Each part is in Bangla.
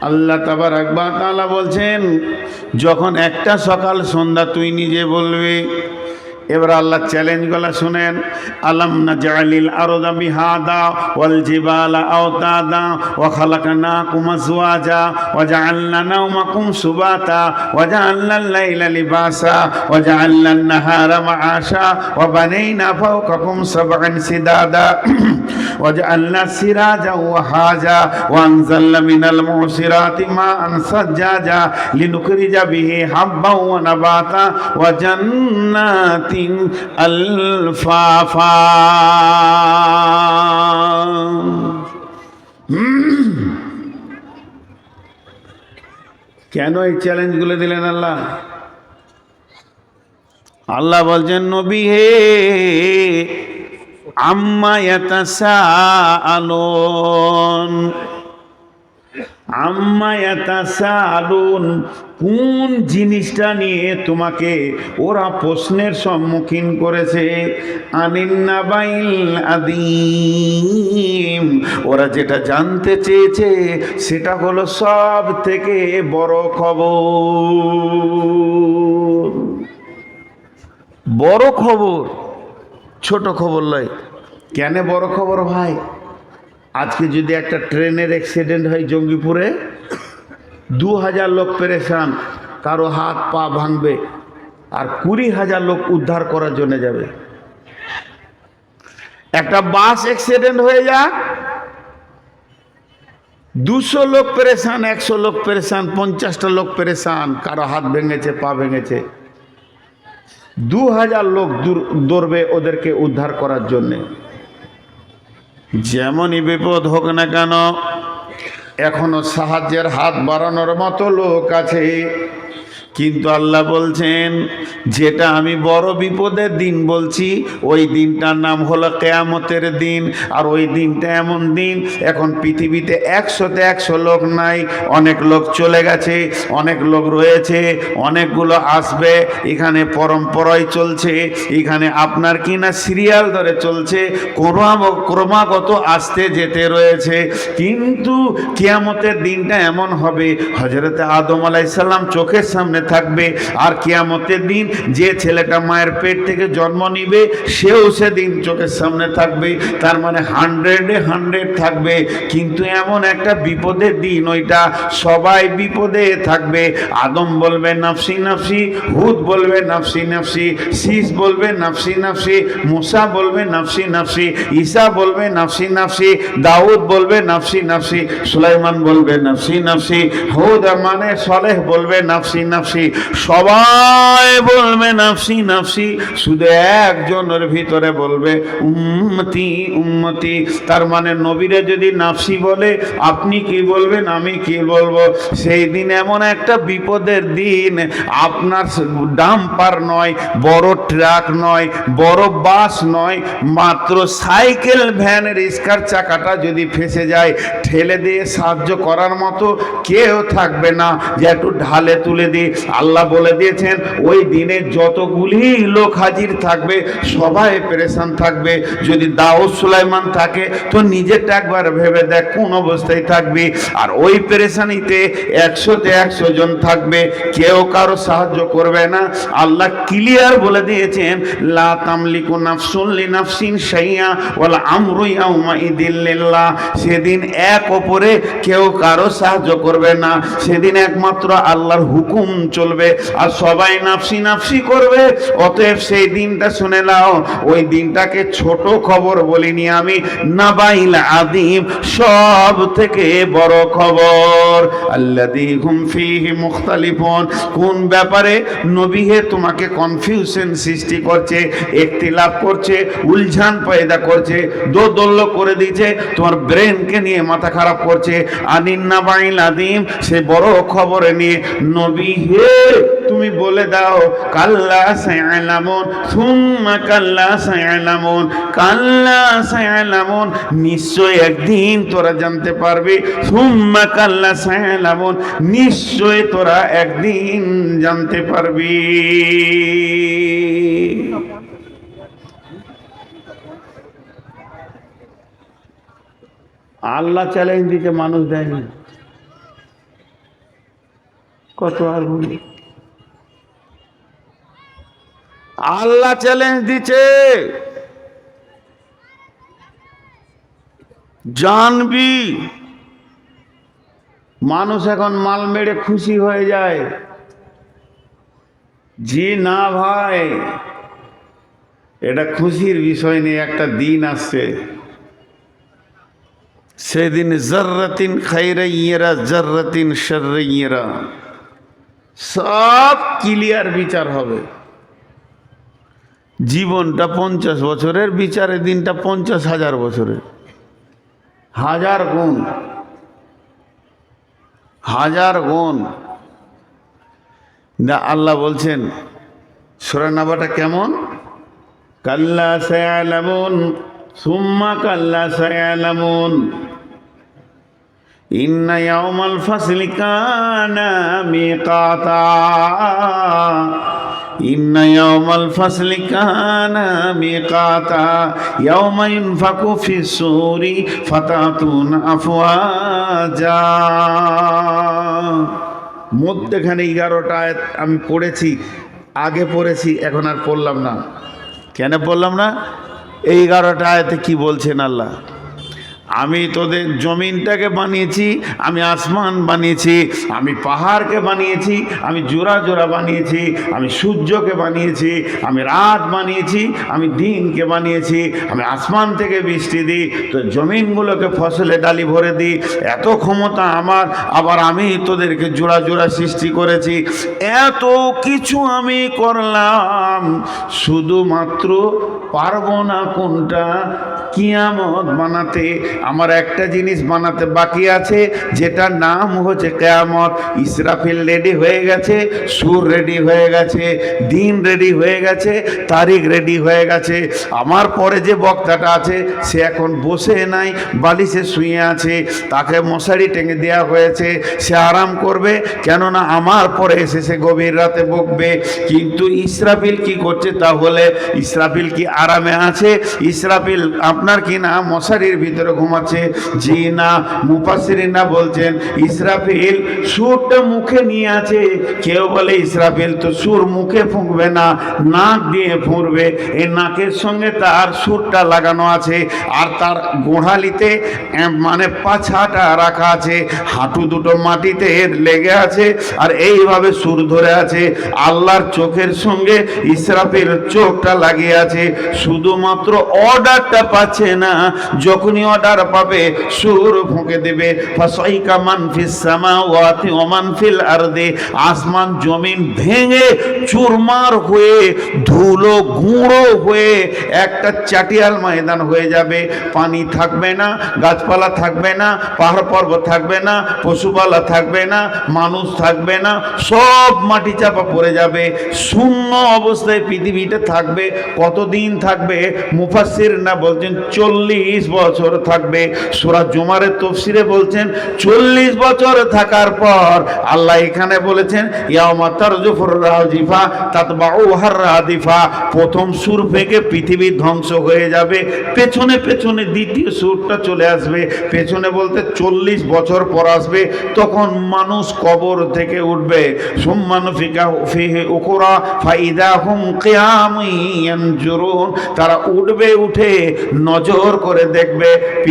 আল্লাহ তাবার আকবা তালা বলছেন যখন একটা সকাল সন্ধ্যা তুই নিজে বলবি এবার আল্লাহ চ্যালেঞ্জগুলো শুনেন আলম না জালিল আরদা মিহাদা ওয়াল জিবালা আওতাদা ওয়া খালাকনাকুম আজওয়াজা ওয়া জাআলনা নাওমাকুম সুবাতা ওয়া জাআলনা আল-লাইলা লিবাসা ওয়া জাআলনা আন-নাহারা মাআশা ওয়া বানাইনা ফাওকাকুম সাবআন সিদাদা ওয়া জাআলনা সিরাজা ওয়া হাজা ওয়া আনজালনা মিনাল মুসিরাতি মাআন সাজ্জাজা লিনুখরিজা বিহি হাব্বান ওয়া নাবাতা ওয়া আলফাফা। কেন এই চ্যালেঞ্জগুলো দিলেন আল্লাহ? আল্লাহ বলছেন নবী হে আম্মা ইয়াতাসাআলুন। আম্মা ইয়াতাসাআলুন কোন জিনিসটা নিয়ে তোমাকে ওরা প্রশ্নের সম্মুখীন করেছে? আনিন্নাবাইল আদিম, ওরা যেটা জানতে চেয়েছে সেটা হলো সব থেকে বড় খবর। বড় খবর, ছোট খবর লয়। কেন বড় খবর ভাই আজকে যদি একটা ট্রেনের অ্যাক্সিডেন্ট হয় জঙ্গিপুরে দু হাজার লোক পেরেশান, কারও হাত পা ভাঙবে, আর কুড়ি হাজার লোক উদ্ধার করার জন্য যাবে। একটা বাস অ্যাক্সিডেন্ট হয়ে যাক, দুশো লোক পেরেশান, একশো লোক পেরেশান, পঞ্চাশটা লোক পেরেশান, কারও হাত ভেঙেছে, পা ভেঙেছে। দু হাজার লোক দৌড়বে ওদেরকে উদ্ধার করার জন্যে। যেমনই বিপদ হোক না কেন এখনও সাহায্যের হাত বাড়ানোর মতো লোক আছে। কিন্তু আল্লাহ বলছেন, যেটা আমি বড় বিপদের দিন বলছি, ওই দিনটার নাম হলো কেয়ামতের দিন, আর ওই দিনটা এমন দিন, এখন পৃথিবীতে একশোতে একশো লোক নাই, অনেক লোক চলে গেছে, অনেক লোক রয়েছে, অনেকগুলো আসবে, এখানে পরম্পরায় চলছে, এখানে আপনার কি না সিরিয়াল ধরে চলছে ক্রমা- ক্রমাগত আসতে যেতে রয়েছে, কিন্তু কেয়ামতের দিনটা এমন হবে হজরতে আদম আলাইসাল্লাম চোখের সামনে থাকবে। আর কেয়ামতের দিন যে ছেলেটা মায়ের পেট থেকে জন্ম নিবে, সেও সেদিন চোখের সামনে থাকবে। তার মানে হান্ড্রেডে হান্ড্রেড থাকবে। কিন্তু এমন একটা বিপদের দিন ওইটা সবাই বিপদে থাকবে। আদম বলবে, নাফসি নাফসি। হুদ বলবে, নাফসি নাফসি। শীষ বলবে, নাফসি নাফসি। মুসা বলবে, নাফসি নাফসি। ঈসা বলবে, নাফসি নাফসি। দাউদ বলবে, নাফসি নাফসি। সুলাইমান বলবে, নাফসি নাফসি। হুদ মানে সলেহ বলবে, নাফসি নাফসি। সবাই বলবে নাফসি নাফসি। শুধু একজনের ভিতরে বলবে, উম্মতি উম্মতি। তার মানে নবীরে যদি নাফসি বলে, আপনি কি বলবেন, আমি কি বলব? সেই দিন এমন একটা বিপদের দিন। আপনার ডাম্পার নয়, বড় ট্রাক নয়, বড় বাস নয়, মাত্র সাইকেল ভ্যান রিস্কার চাকাটা যদি ফেসে যায়, ঠেলে দিয়ে সাহায্য করার মতো কেউ থাকবে না। যে একটু ঢালে তুলে দিই আল্লাহ বলে দিয়েছেন, ওই দিনে যতগুলি লোক হাজির থাকবে, সবাই পেরেশান থাকবে। যদি দাউদ সুলাইমান থাকে, তো নিজেরটা একবার ভেবে দেখ, কোন অবস্থায় থাকবে। আর ওই পেরেশানিতে একশোতে একশো জন থাকবে, কেউ কারও সাহায্য করবে না। আল্লাহ ক্লিয়ার বলে দিয়েছেন, লা তামলিকু নাফসুন নাফসিন শাইয়া ওয়াল আমরু সেদিন এক অপরে কেউ কারও সাহায্য করবে না। সেদিন একমাত্র আল্লাহর হুকুম চলবে, আর সবাই নাফসি নাফসি করবে। অতএব সেই দিনটা শুনে নাও, ওই দিনটাকে ছোট খবর বলিনি আমি, নাবাইল আদিম সব থেকে বড় খবর। আল্লাদি হুম ফিহি মুখতালিফুন। কোন ব্যাপারে নবী হে তোমাকে কনফিউশন সৃষ্টি করছে একটিলাভ করছে, উলঝান পয়দা করছে, দোদল্য করে দিয়েছে, তোমার ব্রেনকে নিয়ে মাথা খারাপ করছে। আনিন্না বাইল আদিম, সে বড় খবরে নিয়ে নবী তুমি বলে দাও, কাল্লা সায়ালামুন, সুম্মা কাল্লা সায়ালামুন কাল্লা সায়ালামুন, নিশ্চয় একদিন তোরা জানতে পারবি, সুম্মা কাল্লা সায়ালামুন, নিশ্চয় তোরা একদিন জানতে পারবি। আল্লাহ চ্যালেঞ্জ দিতে মানুষ দেয়নি। কত আর বলি? আল্লাহ চ্যালেঞ্জ দিচ্ছে জানবি। মানুষ এখন মাল মেরে খুশি হয়ে যায়। জি না ভাই। এটা খুশির বিষয় নিয়ে একটা দিন আসছে। সেদিন জর্রতিন খাইরাইয়েরা, জর্রতিন শর্রাইয়েরা। সব ক্লিয়ার বিচার হবে। জীবনটা পঞ্চাশ বছরের, বিচারের দিনটা পঞ্চাশ হাজার বছরের। হাজার গুণ। হাজার গুণ। না, আল্লাহ বলছেন সুরানাবাটা কেমন? কাল্লা সায়ালামুন, সুম্মা কাল্লা সায়ালামুন। ইন্না ইয়াউমাল ফাসলি কানা মিকাতা। ইন্না ইয়াউমাল ফাসলি কানা মিকাতা। ইয়াউমা ইনফাকু ফিস সূরি ফাতাতুন আফওয়াজা। মধ্যখানে এগারোটা আয়াত আমি পড়েছি, আগে পড়েছি, এখন আর পড়লাম না। কেন পড়লাম না? এই এগারোটা আয়াতে কি বলছেন আল্লাহ? আমি তোদের জমিনটাকে বানিয়েছি, আমি আসমান বানিয়েছি, আমি পাহাড়কে বানিয়েছি, আমি জোড়া জোড়া বানিয়েছি, আমি সূর্যকে বানিয়েছি, আমি রাত বানিয়েছি, আমি দিনকে বানিয়েছি, আমি আসমান থেকে বৃষ্টি দিই তো জমিনগুলোকে ফসলে ডালি ভরে দিই, এত ক্ষমতা আমার, আবার আমি তোদেরকে জোড়া জোড়া সৃষ্টি করেছি, এত কিছু আমি করলাম, শুধুমাত্র পারব না কোনটা? কিয়ামত বানাতে আমার একটা জিনিস বানাতে বাকি আছে, যেটার নাম হচ্ছে কেয়ামত। ইসরাফিল রেডি হয়ে গেছে, সুর রেডি হয়ে গেছে, দিন রেডি হয়ে গেছে, তারিখ রেডি হয়ে গেছে। আমার পরে যে বক্তাটা আছে, সে এখন বসে নাই, বালিশে শুয়ে আছে। তাকে মশারি টেঙে দেওয়া হয়েছে, সে আরাম করবে, কেননা আমার পরে এসে সে গভীর রাতে বকবে। কিন্তু ইসরাফিল কি করছে তাহলে? ইসরাফিল কি আরামে আছে? ইসরাফিল, আপনার কি না মশারির ভিতরে ঘুমাচ্ছে জি না মুফাসিরিনা বলছেন, ইসরাফিল সুরটা মুখে নিয়ে আছে। কেউ বলে, ইসরাফিল তো সুর মুখে ফুঁকবে না, নাক দিয়ে ফুঁড়বে। এই নাকের সঙ্গে তার সুরটা লাগানো আছে, আর তার গোড়ালিতে মানে পাছাটা রাখা আছে। হাঁটু দুটো মাটিতে লেগে আছে, আর এইভাবে সুর ধরে আছে। আল্লাহর চোখের সঙ্গে ইসরাফিল চোখটা লাগিয়ে আছে। শুধুমাত্র অর্ডারটা পাচ্ছে না, যখনই অর্ডার পাবে সুর ফুঁকে দেবে। ফাসাইকা মান ফিস সামাওয়াতি ওয়া মান ফিল আরদি। আসমান, জমিন ভেঙে চুরমার হয়ে, ধুলো, গুঁড়ো হয়ে একটা চাটিয়াল ময়দান হয়ে যাবে। পানি থাকবে না, গাছপালা থাকবে না, পাহাড় পর্বত থাকবে না, পশুপালা থাকবে না, মানুষ থাকবে না, সব মাটি চাপা পড়ে যাবে। শূন্য অবস্থায় পৃথিবীতে থাকবে। কতদিন থাকবে? মুফাসির না বলছেন চল্লিশ বছর থাকবে। সুরা জুমারের তফসিরে বলছেন, চল্লিশ বছর থাকার পর আল্লাহ এখানে বলেছেন ইয়ামা তারজুফুর রাজিফা তাতবাউ হার রাদিফা। প্রথম সুর থেকে পৃথিবী ধ্বংস হয়ে যাবে। পেছনে পেছনে দ্বিতীয় সুরটা চলে আসবে। পেছনে বলতে চল্লিশ বছর পর আসবে। তখন মানুষ কবর থেকে উঠবে। সুম্মান ফিকা ফিহে উখরা ফাইদা হুম কিয়ামিয়ানজুরুন তারা উঠবে, উঠে নজর করে দেখবে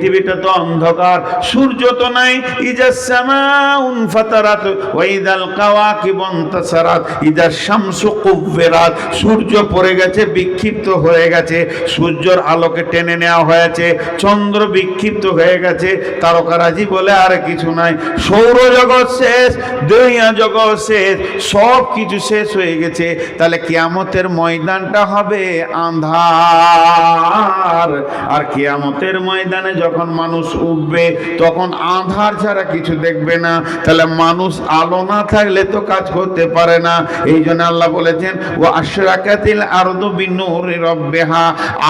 পৃথিবীটা তো অন্ধকার। সূর্য তো নাই। ইজা সামাউন ফাতারাত ওয়াইদাল কাওয়াকিবুন তাসারাত, ইজা শামসু কুব্বিরাত সূর্য পড়ে গেছে, বিক্ষিপ্ত হয়ে গেছে। সূর্যর আলোকে টেনে নেওয়া হয়েছে। চন্দ্র বিক্ষিপ্ত হয়ে গেছে। তারকারাজি বলে, আর কিছু নাই। সৌরজগৎ শেষ, দুনিয়া জগৎ শেষ, সব কিছু শেষ হয়ে গেছে। তাহলে কিয়ামতের ময়দানটা হবে আন্ধার। আর কিয়ামতের ময়দানে যখন মানুষ উঠবে, তখন আধার ছাড়া কিছু দেখবে না। তাহলে মানুষ আলো না থাকলে তো কাজ করতে পারে না। এই জন্য আল্লাহ বলেছেন ও আশরাকাতিল আরদু বিনুরি রব্বিহা।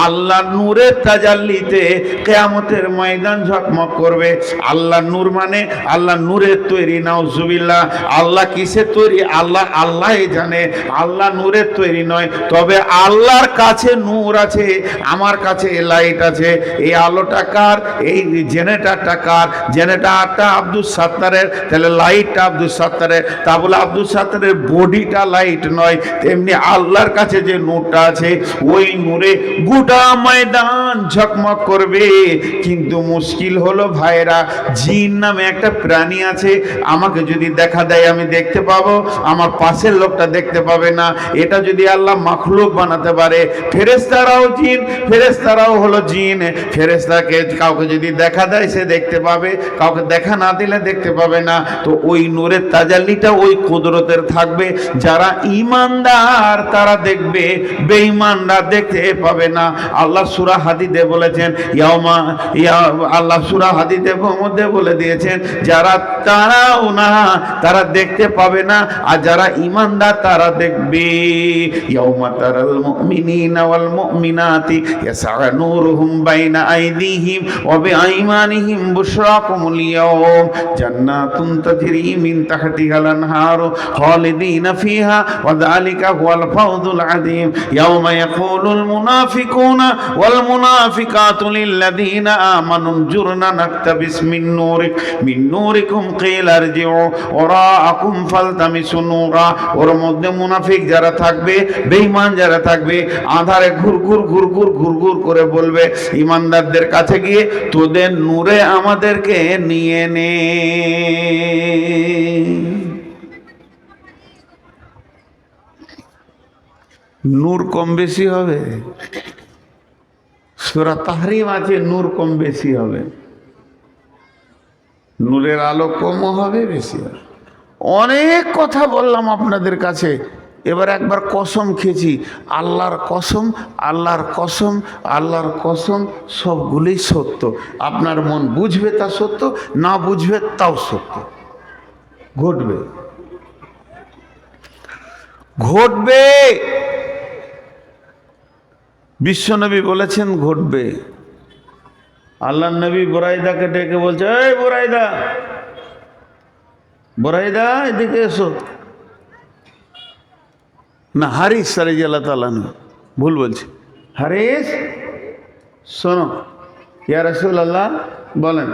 আল্লাহ নূরের তাজাল্লিতে কেয়ামতের ময়দান ঝকমক করবে। আল্লাহ নূর মানে আল্লাহ নূরের তৈরি, নাউজুবিল্লাহ। আল্লাহ কিসের তৈরি? আল্লাহ আল্লাহই জানে। আল্লাহ নূরের তৈরি নয়, তবে আল্লাহর কাছে নূর আছে, আমার কাছে লাইট আছে। এই আলোটা কার? এই জেনারেটারটা কার জেনারেটারটা আব্দুল সাত্তারের, তাহলে লাইটটা আব্দুল সাত্তারের। তা বলে আব্দুল সাত্তারের বডিটা লাইট নয়, তেমনি আল্লাহর কাছে যে নূরটা আছে, ওই নূরে গোটা ময়দান ঝকমক করবে। কিন্তু মুশকিল হলো ভাইরা জিন নামে একটা প্রাণী আছে, আমাকে যদি দেখা দেয় আমি দেখতে পাবো, আমার পাশের লোকটা দেখতে পাবে না। এটা যদি আল্লাহ মাখলুক বানাতে পারে ফেরেস্তারাও জিন ফেরেস্তারাও হলো জিন ফেরেস্তাকে কাউকে যদি দেখা দেয়, সে দেখতে পাবে। কাউকে দেখা না দিলে দেখতে পাবে না। তো ওই নূরের তাজাল্লিটা ওই কুদরতের থাকবে। যারা ইমানদার তারা দেখবে। বেঈমানরা দেখতে পাবে না। আল্লাহ সুরা হাদিদে বলেছেন ইয়ামা ইয়া, আল্লাহ সুরা হাদিদে মধ্যে বলে দিয়েছেন, যারা তারাও না, তারা দেখতে পাবে না। আর যারা ইমানদার তারা দেখবে। ইয়াউমা তারাল মুমিনিনা ওয়াল মুমিনাতি, ইয়াসআ নূরুহুম বাইনা আইদিহিম ওয়া বিআইমানিহিম বুশরাকুমুল ইয়াওম জান্নাতুন তাজরি মিন তাহতিহাল আনহারু খালিদিনা ফিহা ওয়া যালিকা হুয়াল ফাওজুল আযীম ইয়াউমা ইয়াকুলুল মুনাফিকুনা ওয়াল মুনাফিকাতু লিল্লাযীনা আমানু انظرنا نقتبس من نورك من نوركم قيل ارجعوا وراءكم فالتمسوا نورا ওর মধ্যে মুনাফিক যারা থাকবে বেঈমান যারা থাকবে আধারে ঘুরঘুর ঘুরঘুর ঘুরঘুর করে বলবে ইমানদারদের কাছে গিয়ে তোদের নূরে আমাদেরকে নিয়ে নে। নূর কম বেশি হবে। সুরা তাহরিম আছে, নূর কম বেশি হবে। নূরের আলো কমও হবে, বেশি হবে। অনেক কথা বললাম আপনাদের কাছে। এবার একবার কসম খেয়েছি। আল্লাহর কসম আল্লাহর কসম আল্লাহর কসম, সবগুলোই সত্য। আপনার মন বুঝবে তা সত্য, না বুঝবে তাও সত্য। ঘটবে। ঘটবে। বিশ্বনবী বলেছেন, ঘটবে। আল্লাহ নবী বোরাইদাকে ডেকে বলছে, এই বোরাইদা বোরাইদা, এদিকে এসো। না হারিস সারি আল্লাহ তালানু ভুল বলছি। হারিস? শোনো ইয়া রসুল আল্লাহ বলেন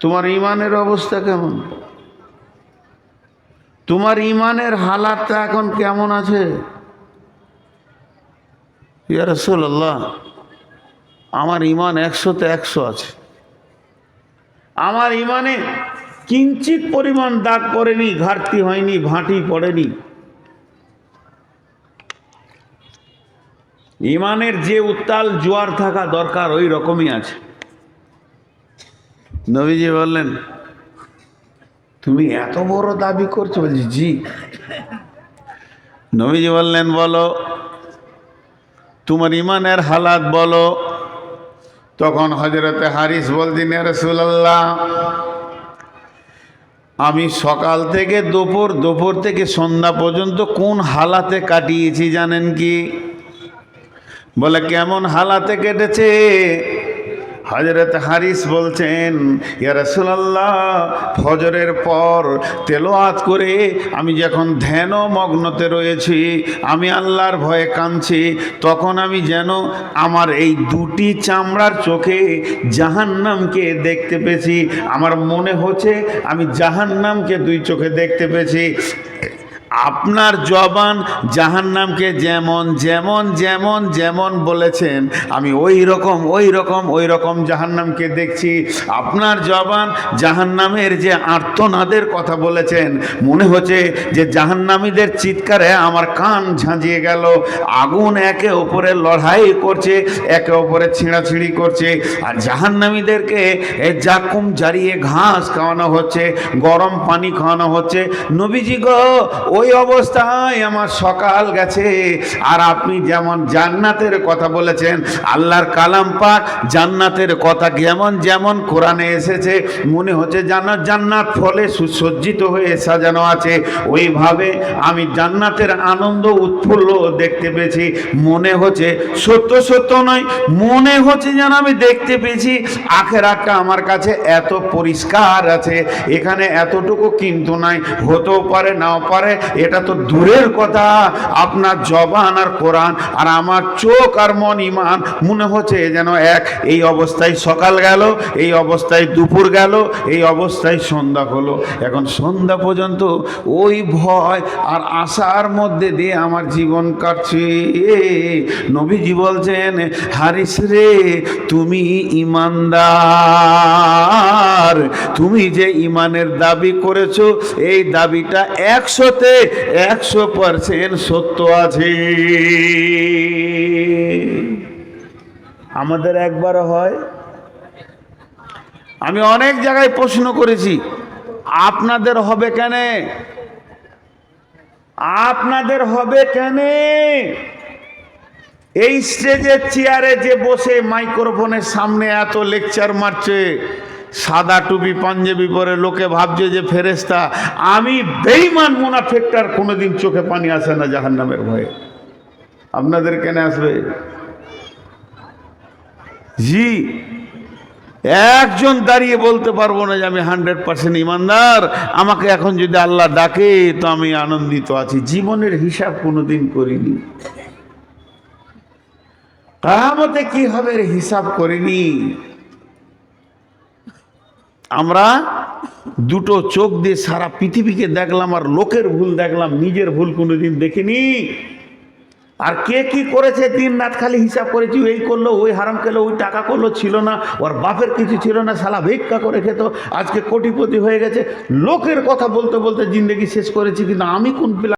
তোমার ইমানের অবস্থা কেমন? তোমার ইমানের হালাতটা এখন কেমন আছে? ইয়া রসুল্লাহ আমার ইমান একশোতে একশো আছে। আমার ইমানে কিঞ্চিত পরিমাণ দাগ পড়েনি ঘাটতি হয়নি ভাঁটি পড়েনি। ইমানের যে উত্তাল জোয়ার থাকা দরকার, ওই রকমই আছে। নবীজি বললেন, তুমি এত বড় দাবি করছ? বলছি, জি। নবীজি বললেন, বলো, তোমার ইমানের হালাত বলো। তখন হজরতে হারিস বলদিন রসুল্লাহ আমি সকাল থেকে দুপুর দুপুর থেকে সন্ধ্যা পর্যন্ত কোন হালাতে কাটিয়েছি জানেন কি? বলে, কেমন হালাতে কেটেছে? হজরত হারিস বলছেন, ইয়া রাসূলুল্লাহ, ফজরের পর তেলো তেলোয়াত করে আমি যখন ধ্যান মগ্নতে রয়েছি, আমি আল্লাহর ভয়ে কাঁদছি, তখন আমি যেন আমার এই দুটি চামড়ার চোখে জাহান্নামকে দেখতে পেয়েছি। আমার মনে হচ্ছে আমি জাহান্নামকে দুই চোখে দেখতে পেয়েছি। আপনার জবান জাহান্নামকে যেমন যেমন যেমন যেমন বলেছেন, আমি ওই রকম ওই রকম ওই রকম জাহান্নামকে দেখছি। আপনার জবান জাহান্নামের যে আর্তনাদের কথা বলেছেন, মনে হচ্ছে যে জাহান্নামীদের চিৎকারে আমার কান ঝাঁঝিয়ে গেল। আগুন একে ওপরে লড়াই করছে, একে ওপরে ছিঁড়াছিঁড়ি করছে। আর জাহান্নামীদেরকে জাকুম জারিয়ে ঘাস খাওয়ানো হচ্ছে, গরম পানি খাওয়ানো হচ্ছে। নবীজি গো, ওই অবস্থায় আমার সকাল গেছে। আর আপনি যেমন জান্নাতের কথা বলেছেন, আল্লাহর কালাম পাক জান্নাতের কথা যেমন যেমন কোরআনে এসেছে, মনে হচ্ছে জান্নাত জান্নাত ফলে সুসজ্জিত হয়ে সাজানো আছে। ওইভাবে আমি জান্নাতের আনন্দ উৎফুল্ল দেখতে পেয়েছি। মনে হচ্ছে সত্য সত্য নয়, মনে হচ্ছে যেন আমি দেখতে পেয়েছি। আখের আখেরাতটা আমার কাছে এত পরিষ্কার আছে, এখানে এতটুকু কিন্তু নাই, হতেও পারে, নাও পারে এটা তো দূরের কথা। আপনার জবান আর কোরআন আর আমার চোখ আর মন ইমান, মনে হচ্ছে যেন এক। এই অবস্থায় সকাল গেল, এই অবস্থায় দুপুর গেল, এই অবস্থায় সন্ধ্যা হলো। এখন সন্ধ্যা পর্যন্ত ওই ভয় আর আশার মধ্যে দিয়ে আমার জীবন কাটছে। নবীজি বলছেন, হারিস রে, তুমি ইমানদার। তুমি যে ইমানের দাবি করেছ, এই দাবিটা একশোতে একশো পার্সেন্ট সত্য আছে। আমাদের একবার হয়। আমি অনেক জায়গায় প্রশ্ন করেছি, আপনাদের হবে কেন? আপনাদের হবে কেন? এই স্টেজের চেয়ারে যে বসে মাইক্রোফোনের সামনে এত লেকচার মারছে সাদা টুপি পাঞ্জাবি পরে লোকে ভাবছে যে ফেরেস্তা আমি বেইমান মুনাফেকটার কোনোদিন চোখে পানি আসে না জাহান্নামের ভয়ে। আপনাদের কেন আসবে? জি, একজন দাঁড়িয়ে বলতে পারব না যে আমি হান্ড্রেড পার্সেন্ট ইমানদার আমাকে এখন যদি আল্লাহ ডাকে, তো আমি আনন্দিত আছি। জীবনের হিসাব কোনোদিন করিনি। কামতে কি হবে হিসাব করিনি? আমরা দুটো চোখ দিয়ে সারা পৃথিবীকে দেখলাম আর লোকের ভুল দেখলাম, নিজের ভুল কোনোদিন দেখিনি। আর কে কি করেছে দিন রাত খালি হিসাব করেছি এই করল, ওই হারাম খেলো, ওই টাকা করল, ছিল না। ওর বাপের কিছু ছিল না সালা ভিক্ষা করে খেত। আজকে কোটিপতি হয়ে গেছে। লোকের কথা বলতে বলতে জিন্দগি শেষ করেছি, কিন্তু আমি কোন